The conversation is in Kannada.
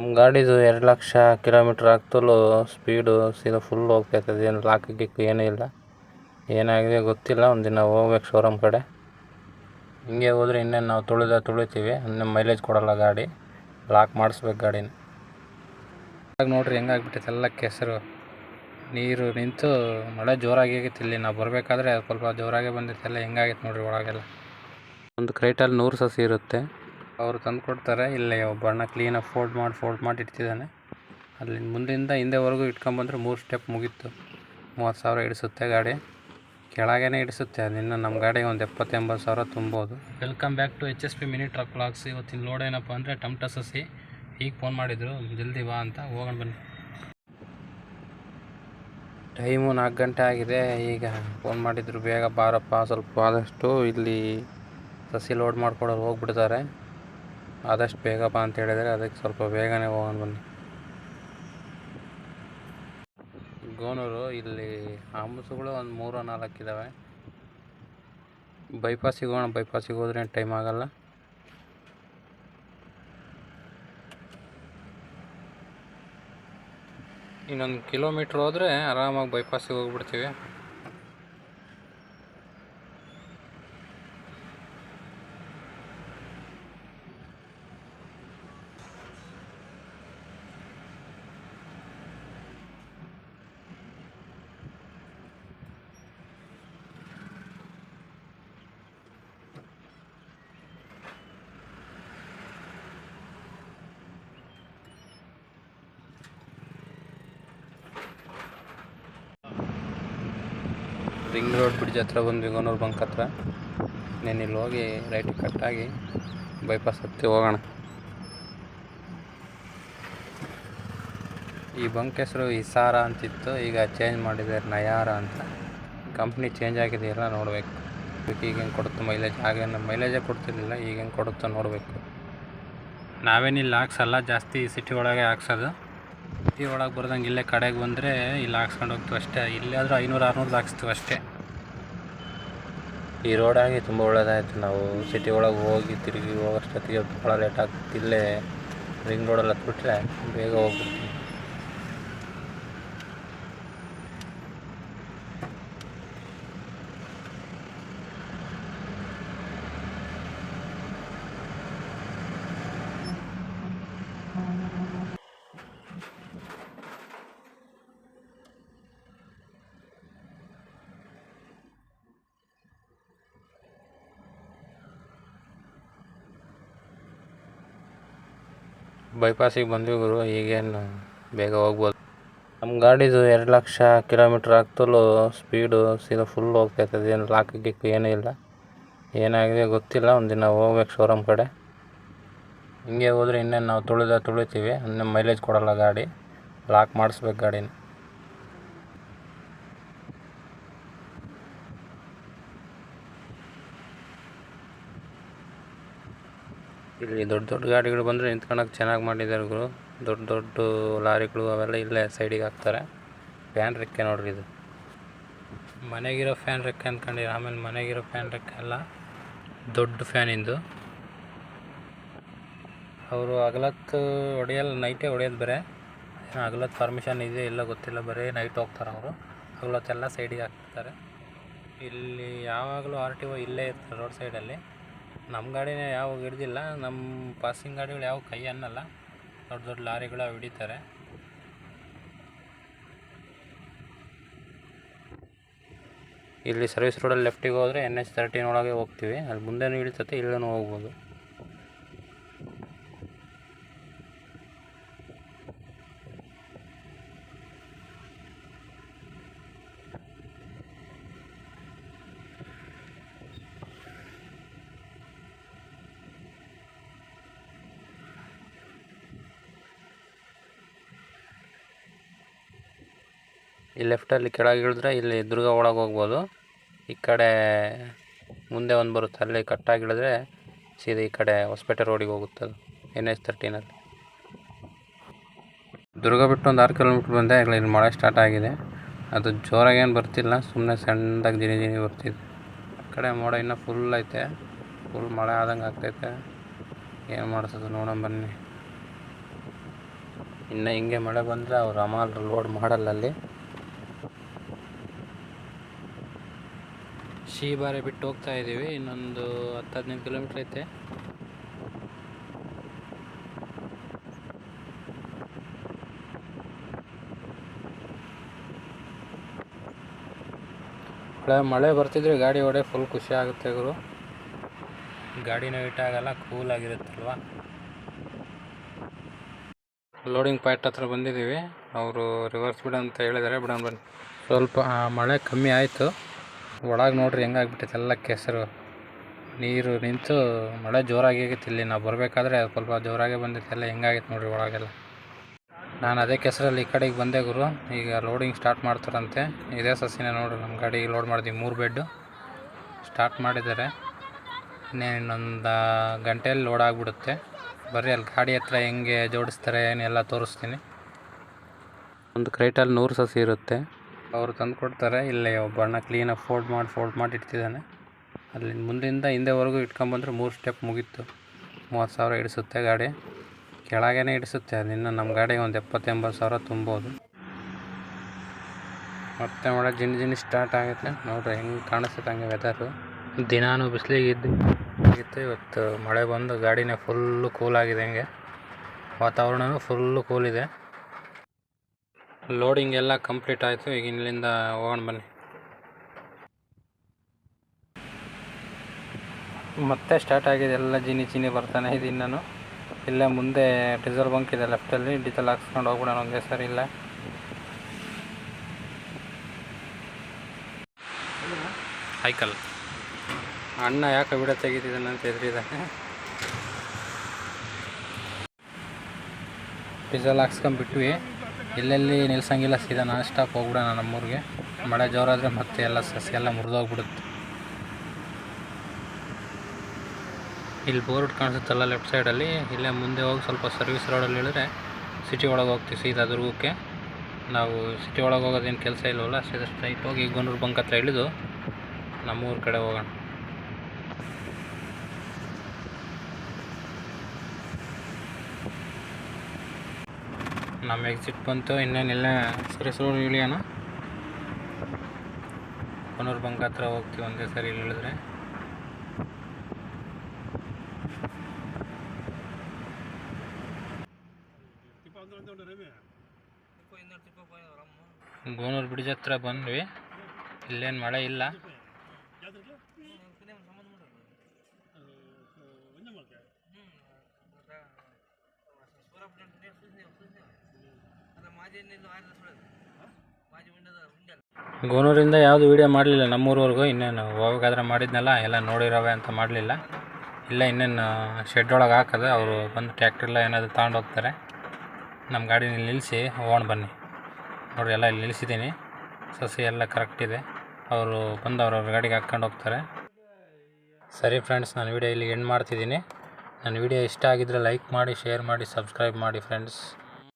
ನಮ್ಮ ಗಾಡಿದು ಎರಡು ಲಕ್ಷ ಕಿಲೋಮೀಟ್ರ್ ಆಗ್ತಲೂ ಸ್ಪೀಡು ಸೀದಾ ಫುಲ್ ಹೋಗ್ತೈತೆ. ಏನು ಲಾಕ್ ಗಿಕ್ ಏನೂ ಇಲ್ಲ. ಏನಾಗಿದೆ ಗೊತ್ತಿಲ್ಲ. ಒಂದಿನ ಹೋಗ್ಬೇಕು ಶೋರೂಮ್ ಕಡೆ. ಹಿಂಗೆ ಹೋದರೆ ಇನ್ನೇನು ನಾವು ತುಳಿದ ತುಳಿತೀವಿ. ಇನ್ನೂ ಮೈಲೇಜ್ ಕೊಡೋಲ್ಲ ಗಾಡಿ. ಲಾಕ್ ಮಾಡಿಸ್ಬೇಕು ಗಾಡಿನ. ಆಗ ನೋಡ್ರಿ ಹೆಂಗಾಗ್ಬಿಟ್ಟೈತೆ. ಎಲ್ಲ ಕೆಸರು. ನೀರು ನಿಂತು ಮಳೆ ಜೋರಾಗಿ ಆಗಿತ್ತು. ಇಲ್ಲಿ ನಾವು ಬರಬೇಕಾದ್ರೆ ಸ್ವಲ್ಪ ಜೋರಾಗೇ ಬಂದಿತ್ತಲ್ಲ ಹೆಂಗಾಗಿತ್ತು ಹೆಂಗಾಗೈತೆ ನೋಡ್ರಿ ಒಳಗೆಲ್ಲ. ಒಂದು ಕ್ರೈಟಲ್ಲಿ ನೂರು ಸಸಿ ಇರುತ್ತೆ. ಅವರು ತಂದು ಕೊಡ್ತಾರೆ. ಇಲ್ಲಿ ಒಬ್ಬ ಅಣ್ಣ ಕ್ಲೀನಾಗಿ ಫೋಲ್ಡ್ ಮಾಡಿ ಫೋಲ್ಡ್ ಮಾಡಿ ಇಡ್ತಿದ್ದಾನೆ. ಅಲ್ಲಿ ಮುಂದಿಂದ ಹಿಂದೆವರೆಗೂ ಇಟ್ಕೊಂಬಂದ್ರೆ ಮೂರು ಸ್ಟೆಪ್ ಮುಗೀತು. ಮೂವತ್ತು ಸಾವಿರ ಹಿಡಿಸುತ್ತೆ ಗಾಡಿ. ಕೆಳಗೇನೆ ಹಿಡಿಸುತ್ತೆ ಅದನ್ನು ನಮ್ಮ ಗಾಡಿಗೆ ಒಂದು ಎಪ್ಪತ್ತೆಂಬತ್ತು ಸಾವಿರ ತುಂಬೋದು. Welcome back to H S P mini truck vlogs ಇವತ್ತಿನ ಲೋಡ್ ಏನಪ್ಪ ಅಂದರೆ ಟಮ್ಟ ಸಸಿ ಈಗ ಫೋನ್ ಮಾಡಿದರು ಜಲ್ದಿ ಬಾ ಅಂತ ಹೋಗೋಣ ಬನ್ನಿ. ಟೈಮು ನಾಲ್ಕು ಗಂಟೆ ಆಗಿದೆ. ಈಗ ಫೋನ್ ಮಾಡಿದ್ರು ಬೇಗ ಬಾರಪ್ಪ ಸ್ವಲ್ಪ ಆದಷ್ಟು ಇಲ್ಲಿ ಸಸಿ ಲೋಡ್ ಮಾಡ್ಕೊಡೋರು ಹೋಗ್ಬಿಡ್ತಾರೆ. ಆದಷ್ಟು ಬೇಗ ಬಾ ಅಂತ ಹೇಳಿದರೆ ಅದಕ್ಕೆ ಸ್ವಲ್ಪ ಬೇಗನೆ ಹೋಗೋಣ ಬನ್ನಿ. ಗೋನೂರು ಇಲ್ಲಿ ಆಂಬುಸುಗಳು ಒಂದು ಮೂರು ನಾಲ್ಕು ಇದ್ದಾವೆ. ಬೈಪಾಸಿಗೆ ಹೋಗೋಣ, ಬೈಪಾಸಿಗೆ ಹೋದ್ರೆ ಟೈಮ್ ಆಗಲ್ಲ. ಇನ್ನೊಂದು ಕಿಲೋಮೀಟ್ರ್ ಹೋದರೆ ಆರಾಮಾಗಿ ಬೈಪಾಸಿಗೆ ಹೋಗ್ಬಿಡ್ತೀವಿ. ರಿಂಗ್ ರೋಡ್ ಬ್ರಿಡ್ಜ್ ಹತ್ರ ಬಂದು ಗೋನೂರು ಬಂಕ್ ಹತ್ರ. ನೆನ್ನೆ ಇಲ್ಲಿ ಹೋಗಿ ರೈಟ್ ಕಟ್ಟಾಗಿ ಬೈಪಾಸ್ ಹತ್ತಿ ಹೋಗೋಣ. ಈ ಬಂಕ್ ಹೆಸರು ಇಸಾರ ಅಂತಿತ್ತು. ಈಗ ಚೇಂಜ್ ಮಾಡಿದ್ದಾರೆ ನಯಾರ ಅಂತ. ಕಂಪ್ನಿ ಚೇಂಜ್ ಆಗಿದೆಯಲ್ಲ ನೋಡಬೇಕು. ಈಗ ಹೆಂಗೆ ಕೊಡುತ್ತೆ ಮೈಲೇಜ್ ಆಗೇನು ಮೈಲೇಜೇ ಕೊಡ್ತಿರ್ಲಿಲ್ಲ, ಈಗ ಹೆಂಗೆ ಕೊಡುತ್ತೋ ನೋಡಬೇಕು. ನಾವೇನಿಲ್ಲಿ ಹಾಕ್ಸಲ್ಲ, ಜಾಸ್ತಿ ಸಿಟಿ ಒಳಗೆ ಹಾಕ್ಸೋದು. ಸಿಟಿ ಒಳಗೆ ಬರ್ದಂಗೆ ಇಲ್ಲೇ ಕಡೆಗೆ ಬಂದರೆ ಇಲ್ಲಿ ಹಾಕ್ಸ್ಕೊಂಡು ಹೋಗ್ತೀವಿ ಅಷ್ಟೇ. ಇಲ್ಲಾದರೂ ಐನೂರು ಆರುನೂರು ಹಾಕ್ಸ್ತೀವಿ ಅಷ್ಟೇ. ಈ ರೋಡಾಗಿ ತುಂಬ ಒಳ್ಳೆಯದಾಯಿತು ನಾವು ಸಿಟಿ ಒಳಗೆ ಹೋಗಿ ತಿರುಗಿ ಹೋಗೋಷ್ಟೊತ್ತಿಗೆ ಭಾಳ ಲೇಟ್ ಆಗ್ತಿತ್ತು. ಇಲ್ಲೇ ರಿಂಗ್ ರೋಡಲ್ಲಿ ಹತ್ಬಿಟ್ರೆ ಬೇಗ ಹೋಗ್ಬಿಡ್ತೀವಿ. ಬೈಪಾಸಿಗೆ ಬಂದ್ವಿ ಗುರು, ಈಗೇನು ಬೇಗ ಹೋಗ್ಬೋದು. ನಮ್ಮ ಗಾಡಿದು ಎರಡು ಲಕ್ಷ ಕಿಲೋಮೀಟ್ರ್ ಆಗ್ತಲೂ ಸ್ಪೀಡು ಸೀದಾ ಫುಲ್ ಹೋಗ್ತೈತೆ ಏನು ಲಾಕ್ ಗಿಕ್ ಏನೂ ಇಲ್ಲ. ಏನಾಗಿದೆ ಗೊತ್ತಿಲ್ಲ, ಒಂದಿನ ಹೋಗ್ಬೇಕು ಶೋರೂಮ್ ಕಡೆ. ಹಿಂಗೆ ಹೋದರೆ ಇನ್ನೇನು ನಾವು ತುಳಿದ, ತುಳಿತೀವಿ ಇನ್ನೂ ಮೈಲೇಜ್ ಕೊಡೋಲ್ಲ ಗಾಡಿ. ಲಾಕ್ ಮಾಡಿಸ್ಬೇಕು ಗಾಡಿನ. ಇಲ್ಲಿ ದೊಡ್ಡ ದೊಡ್ಡ ಗಾಡಿಗಳು ಬಂದರೆ ನಿಂತ್ಕೊಳಕ್ಕೆ ಚೆನ್ನಾಗಿ ಮಾಡಿದ್ದಾರೆ ಗುರು. ದೊಡ್ಡ ದೊಡ್ಡ ಲಾರಿಗಳು ಅವೆಲ್ಲ ಇಲ್ಲೇ ಸೈಡಿಗೆ ಹಾಕ್ತಾರೆ. ಫ್ಯಾನ್ ರೆಕ್ಕೆ ನೋಡ್ರಿ ಇದು. ಮನೆಗಿರೋ ಫ್ಯಾನ್ ರೆಕ್ಕೆ ಅಂದ್ಕೊಂಡಿರಿ ಆಮೇಲೆ ಮನೆಗಿರೋ ಫ್ಯಾನ್ ರೆಕ್ಕೆ ಅಲ್ಲ, ದೊಡ್ಡ ಫ್ಯಾನಿಂದು ಅವರು ಹಗಲತ್ತು ಹೊಡೆಯಲ್ಲ ನೈಟೇ ಹೊಡೆಯೋದು ಬರೇ. ಅಗಲತ್ತು ಪರ್ಮಿಷನ್ ಇದೆ ಇಲ್ಲ ಗೊತ್ತಿಲ್ಲ, ಬರೀ ನೈಟ್ ಹೋಗ್ತಾರೆ ಅವರು. ಹಗಲತ್ತೆಲ್ಲ ಸೈಡಿಗೆ ಹಾಕ್ತಾರೆ. ಇಲ್ಲಿ ಯಾವಾಗಲೂ ಆರ್ ಟಿ ಓ ಇಲ್ಲೇ ಇರ್ತಾರೆ ರೋಡ್ ಸೈಡಲ್ಲಿ. ನಮ್ಮ ಗಾಡಿನೇ ಯಾವ ಹಿಡ್ದಿಲ್ಲ ನಮ್ಮ ಪಾಸಿಂಗ್ ಗಾಡಿಗಳು ಯಾವ ಕೈ ಅನ್ನಲ್ಲ, ದೊಡ್ಡ ದೊಡ್ಡ ಲಾರಿಗಳು ಹಿಡಿತಾರೆ. ಇಲ್ಲಿ ಸರ್ವಿಸ್ ರೋಡಲ್ಲಿ ಲೆಫ್ಟಿಗೆ ಹೋದರೆ ಎನ್ ಎಚ್ ತರ್ಟಿನ್ ಹೋಗ್ತೀವಿ ಅಲ್ಲಿ ಮುಂದೆನೂ ಇಳಿತತೆ ಇಲ್ಲೂ ಹೋಗ್ಬೋದು. ಈ ಲೆಫ್ಟಲ್ಲಿ ಕೆಳಗೆ ಇಳಿದ್ರೆ ಇಲ್ಲಿ ದುರ್ಗ ಒಳಗೆ ಹೋಗ್ಬೋದು. ಈ ಕಡೆ ಮುಂದೆ ಒಂದು ಬರುತ್ತೆ, ಅಲ್ಲಿ ಕಟ್ಟಾಗಿ ಇಳಿದ್ರೆ ಸೀದಾ ಈ ಕಡೆ ಹೊಸಪೇಟೆ ರೋಡಿಗೆ ಹೋಗುತ್ತೆ ಅದು ಎನ್ ಎಚ್ ತರ್ಟೀನಲ್ಲಿ ದುರ್ಗ ಬಿಟ್ಟು ಒಂದು ಆರು ಕಿಲೋಮೀಟ್ರ್ ಬಂದೆ ಆಗಲಿ ಇಲ್ಲಿ ಮಳೆ ಸ್ಟಾರ್ಟ್ ಆಗಿದೆ. ಅದು ಜೋರಾಗೇನು ಬರ್ತಿಲ್ಲ ಸುಮ್ಮನೆ ಸಣ್ಣದಾಗಿ ದಿನ ದಿನ ಬರ್ತಿದೆ. ಆ ಕಡೆ ಮೋಡ ಇನ್ನೂ ಫುಲ್ ಐತೆ ಫುಲ್ ಮಳೆ ಆದಂಗೆ ಆಗ್ತೈತೆ. ಏನು ಮಾಡಿಸೋದು ನೋಡೋಣ ಬನ್ನಿ. ಇನ್ನು ಹಿಂಗೆ ಮಳೆ ಬಂದರೆ ಅವ್ರು ಅಮಾಲ್ ಲೋಡ್ ಮಾಡಲ್ಲ ಅಲ್ಲಿ ಶೀಬಾರೆ ಬಿಟ್ಟು ಹೋಗ್ತಾ ಇದ್ದೀವಿ. ಇನ್ನೊಂದು ಹತ್ತು ಹದಿನೈದು ಕಿಲೋಮೀಟ್ರ್ ಐತೆ ಮಳೆ ಬರ್ತಿದ್ರೆ ಗಾಡಿ ಹೊಡೆ ಫುಲ್ ಖುಷಿ ಆಗುತ್ತೆ ಗುರು. ಗಾಡಿನ ಹಿಟ್ ಆಗಲ್ಲ ಕೂಲ್ ಆಗಿರುತ್ತಲ್ವ? ಲೋಡಿಂಗ್ ಪಾಯಿಂಟ್ ಹತ್ರ ಬಂದಿದ್ದೀವಿ. ಅವರು ರಿವರ್ಸ್ ಬಿಡ ಅಂತ ಹೇಳಿದ್ದಾರೆ. ಬಿಡೋಣ ಸ್ವಲ್ಪ ಮಳೆ ಕಮ್ಮಿ ಆಯಿತು. ಒಳಗೆ ನೋಡ್ರಿ ಹೆಂಗಾಗ್ಬಿಟ್ಟೈತೆ ಎಲ್ಲ ಕೆಸರು. ನೀರು ನಿಂತು ಮಳೆ ಜೋರಾಗಿ ಆಗೈತೆ ಇಲ್ಲಿ. ನಾವು ಬರಬೇಕಾದ್ರೆ ಸ್ವಲ್ಪ ಜೋರಾಗೇ ಬಂದಿತ್ತು ಎಲ್ಲ ಹೆಂಗಾಗೈತೆ ನೋಡ್ರಿ ಒಳಗೆಲ್ಲ. ನಾನು ಅದೇ ಕೆಸರಲ್ಲಿ ಈ ಕಡೆಗೆ ಬಂದೆ ಗುರು. ಈಗ ಲೋಡಿಂಗ್ ಸ್ಟಾರ್ಟ್ ಮಾಡ್ತಾರಂತೆ. ಇದೇ ಸಸಿನೇ ನೋಡ್ರಿ ನಮ್ಮ ಗಾಡಿಗೆ ಲೋಡ್ ಮಾಡಿದ್ವಿ. ಮೂರು ಬೆಡ್ಡು ಸ್ಟಾರ್ಟ್ ಮಾಡಿದ್ದಾರೆ. ಇನ್ನೇನು ಇನ್ನೊಂದು ಗಂಟೆಯಲ್ಲಿ ಲೋಡ್ ಆಗಿಬಿಡುತ್ತೆ. ಬರ್ರಿ ಅಲ್ಲಿ ಗಾಡಿ ಹತ್ರ ಹೆಂಗೆ ಜೋಡಿಸ್ತಾರೆ ಏನೆಲ್ಲ ತೋರಿಸ್ತೀನಿ. ಒಂದು ಕ್ರೈಟಲ್ಲಿ ನೂರು ಸಸಿ ಇರುತ್ತೆ. ಅವರು ತಂದು ಕೊಡ್ತಾರೆ. ಇಲ್ಲಿ ಒಬ್ಬಣ್ಣ ಕ್ಲೀನಾಗಿ ಫೋಲ್ಡ್ ಮಾಡಿ ಫೋಲ್ಡ್ ಮಾಡಿ ಇಡ್ತಿದ್ದಾನೆ. ಅಲ್ಲಿ ಮುಂದಿಂದ ಹಿಂದೆವರೆಗೂ ಇಟ್ಕೊಂಬಂದ್ರೆ ಮೂರು ಸ್ಟೆಪ್ ಮುಗೀತು. ಮೂವತ್ತು ಸಾವಿರ ಹಿಡಿಸುತ್ತೆ ಗಾಡಿ. ಕೆಳಗೇನೆ ಹಿಡಿಸುತ್ತೆ ಅದನ್ನು ನಮ್ಮ ಗಾಡಿಗೆ ಒಂದು ಎಪ್ಪತ್ತೆಂಬತ್ತು ಸಾವಿರ ತುಂಬೋದು. ಮತ್ತೆ ಮಾಡೋ ಜಿಣ್ ಜಿನಿ ಸ್ಟಾರ್ಟ್ ಆಗುತ್ತೆ. ನೋಡ್ರಿ ಹೆಂಗೆ ಕಾಣಿಸುತ್ತೆ ಹಂಗೆ ವೆದರು ದಿನಾನು ಬಿಸಿಲಿಗೆ ಇದ್ದು ಇವತ್ತು ಮಳೆ ಬಂದು ಗಾಡಿನೇ ಫುಲ್ಲು ಕೂಲಾಗಿದೆ ಹಂಗೆ. ವಾತಾವರಣವೂ ಫುಲ್ಲು ಕೂಲಿದೆ ಲೋಡಿಂಗ್ ಎಲ್ಲ ಕಂಪ್ಲೀಟ್ ಆಯಿತು. ಈಗ ಇಲ್ಲಿಂದ ಹೋಗೋಣ ಬನ್ನಿ. ಮತ್ತೆ ಸ್ಟಾರ್ಟ್ ಆಗಿದೆ. ಎಲ್ಲ ಜೀನಿ ಚೀನಿ ಬರ್ತಾನೆ ಇದು ಇನ್ನೂ. ಇಲ್ಲೇ ಮುಂದೆ ಡೀಸೆಲ್ ಬಂಕ್ ಇದೆ ಲೆಫ್ಟಲ್ಲಿ ಡೀಸೆಲ್ ಹಾಕ್ಸ್ಕೊಂಡು ಹೋಗ್ಬಿಡೋಣ ಒಂದೇ ಸರಿ, ಇಲ್ಲ. ಹೈಕಲ್ ಅಣ್ಣ ಯಾಕೆ ವಿಡಿಯೋ ತೆಗಿತಿದ್ದಾನೆ ಅಂತ ಹೆದರಿದ್ದಾನೆ ಡೀಸೆಲ್ ಹಾಕ್ಸ್ಕೊಂಡ್ಬಿಟ್ವಿ. ಎಲ್ಲೆಲ್ಲಿ ನಿಲ್ಸಂಗಿಲ್ಲ, ಸೀದಾ ನಾನ್ ಸ್ಟಾಪ್ ಹೋಗ್ಬಿಡೋಣ ನಮ್ಮೂರಿಗೆ. ಮಳೆ ಜೋರಾದರೆ ಮತ್ತೆ ಎಲ್ಲ ಸಸಿ ಎಲ್ಲ ಮುರಿದೋಗ್ಬಿಡುತ್ತೆ. ಇಲ್ಲಿ ಬೋರ್ಡ್ ಕಾಣಿಸುತ್ತಲ್ಲ ಲೆಫ್ಟ್ ಸೈಡಲ್ಲಿ ಇಲ್ಲೇ ಮುಂದೆ ಹೋಗಿ ಸ್ವಲ್ಪ ಸರ್ವಿಸ್ ರೋಡಲ್ಲಿ ಇಳಿದ್ರೆ ಸಿಟಿ ಒಳಗೆ ಹೋಗ್ತೀವಿ ಸೀದಾ ದುರ್ಗಕ್ಕೆ. ನಾವು ಸಿಟಿ ಒಳಗೆ ಹೋಗೋದೇನು ಕೆಲಸ ಇಲ್ಲವಲ್ಲ ಸೀದಾ ಸ್ಟ್ರೈಟ್ ಹೋಗಿ ಗೊಂಡೂರು ಬಂಕ್ ಹತ್ರ ಇಳಿದು ನಮ್ಮೂರ ಕಡೆ ಹೋಗೋಣ. ನಮ್ಮ ಎಕ್ಸಿಟ್ ಬಂತು ಇನ್ನೇನಿಲ್ಲ ಸರಿ ಸರಿ ಇಳಿಯೋಣ. ಕೊನೂರು ಬಂಕ್ ಹತ್ರ ಹೋಗ್ತೀವಿ ಒಂದೇ ಸರಿ ಇಲ್ಲಿ ಇಳಿದ್ರೆ. ಗೋನೂರ್ ಬ್ರಿಡ್ಜ್ ಹತ್ರ ಬಂದ್ವಿ. ಇಲ್ಲೇನು ಮಳೆ ಇಲ್ಲ. ಗೋನೂರಿಂದ ಯಾವುದು ವೀಡಿಯೋ ಮಾಡಲಿಲ್ಲ, ನಮ್ಮೂರವರೆಗೂ. ಇನ್ನೇನು ಹೋಗ್ಬೇಕಾದ್ರೆ ಮಾಡಿದ್ನಲ್ಲ, ಎಲ್ಲ ನೋಡಿರೋವೆ ಅಂತ ಮಾಡಲಿಲ್ಲ. ಇಲ್ಲ, ಇನ್ನೇನು ಶೆಡ್ ಒಳಗೆ ಹಾಕೋದು ಅವರು ಬಂದು ಟ್ಯಾಕ್ಟ್ರೆಲ್ಲ ಏನಾದರೂ ತಗೊಂಡು ಹೋಗ್ತಾರೆ. ನಮ್ಮ ಗಾಡಿನ ನಿಲ್ಲಿಸಿ ಹೋಗೋಣ ಬನ್ನಿ. ನೋಡಿ ಎಲ್ಲ ಇಲ್ಲಿ ನಿಲ್ಲಿಸಿದ್ದೀನಿ ಸಸಿ ಎಲ್ಲ ಕರೆಕ್ಟ್ ಇದೆ. ಅವರು ಬಂದು ಅವ್ರವ್ರ ಗಾಡಿಗೆ ಹಾಕ್ಕೊಂಡು ಹೋಗ್ತಾರೆ. ಸರಿ ಫ್ರೆಂಡ್ಸ್ ನಾನು ವೀಡಿಯೋ ಇಲ್ಲಿ ಎಂಡ್ ಮಾಡ್ತಿದ್ದೀನಿ. ನನ್ನ ವಿಡಿಯೋ ಇಷ್ಟ ಆಗಿದ್ದರೆ ಲೈಕ್ ಮಾಡಿ ಶೇರ್ ಮಾಡಿ ಸಬ್ಸ್ಕ್ರೈಬ್ ಮಾಡಿ ಫ್ರೆಂಡ್ಸ್